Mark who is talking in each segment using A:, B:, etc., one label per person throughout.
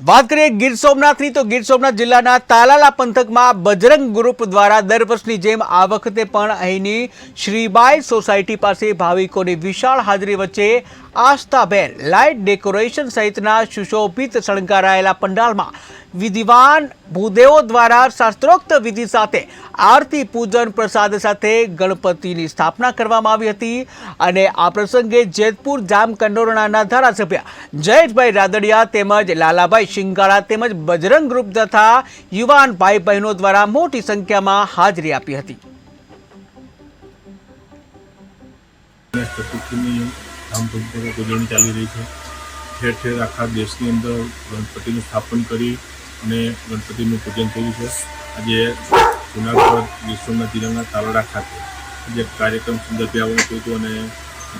A: વાત કરીએ ગીર સોમનાથની, તો ગીર સોમનાથ જિલ્લાના તાલાલા પંથકમાં બજરંગ ગ્રુપ દ્વારા દર વર્ષની જેમ આ વખતે પણ અહીંની શ્રીબાઈ સોસાયટી પાસે ભાવિકોની વિશાળ હાજરી વચ્ચે આસ્થાભેર, લાઇટ ડેકોરેશન સહિતના સુશોભિત શણગારાયેલા પંડાલમાં વિધિવાન ભૂદેવો દ્વારા શાસ્ત્રોક્ત વિધિ સાથે આરતી, પૂજન, પ્રસાદ સાથે ગણપતિની સ્થાપના કરવામાં આવી હતી. અને આ પ્રસંગે જેતપુર જામકંડોરણાના ધારાસભ્ય જયેશભાઈ રાદડિયા તેમજ લાલાભાઈ શિંગાળા તેમજ બજરંગ ગ્રુપ તથા યુવાન ભાઈ બહેનો દ્વારા મોટી સંખ્યામાં હાજરી આપી હતી.
B: ઠેર ઠેર આખા દેશની અંદર ગણપતિનું સ્થાપન કરી અને ગણપતિનું પૂજન થયું છે. આજે જુનાગઢ વિશ્વના જિલ્લાના તાલાડા ખાતે જે કાર્યક્રમ સંદર્ભે આવવાનું થયું હતું અને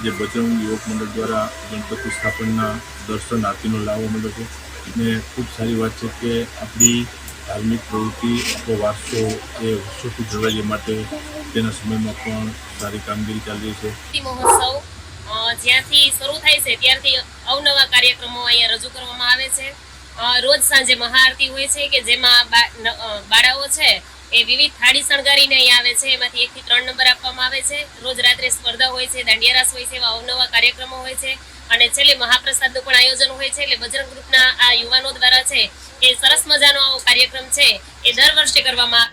B: જે બજરંગ યુવક મંડળ દ્વારા ગણપતિ સ્થાપનના દર્શન, આરતીનો લાવો મળ્યો છે. અને ખૂબ સારી વાત છે કે આપણી ધાર્મિક પ્રવૃત્તિ આપણો વારસો એ વર્ષોથી જળવાઈ માટે તેના સમયમાં પણ સારી કામગીરી ચાલી રહી છે.
C: મહોત્સવ જ્યાંથી શરૂ થાય છે, ત્યારથી અવનવા કાર્યક્રમો અહીંયા રજૂ કરવામાં આવે છે. રોજ સાંજે મહાઆરતી હોય છે કે જેમાં બાળાઓ છે એ વિવિધ થાળી શણગારીને અહીંયા આવે છે. એમાંથી એકથી ત્રણ નંબર આપવામાં આવે છે. રોજ રાત્રે સ્પર્ધા હોય છે, દાંડિયારાસ હોય છે, એવા અવનવા કાર્યક્રમો હોય છે અને છેલ્લે મહાપ્રસાદનું પણ આયોજન હોય છે. એટલે બજરંગ ગ્રુપના આ યુવાનો દ્વારા છે એ સરસ મજાનો આવો કાર્યક્રમ છે એ દર વર્ષે કરવામાં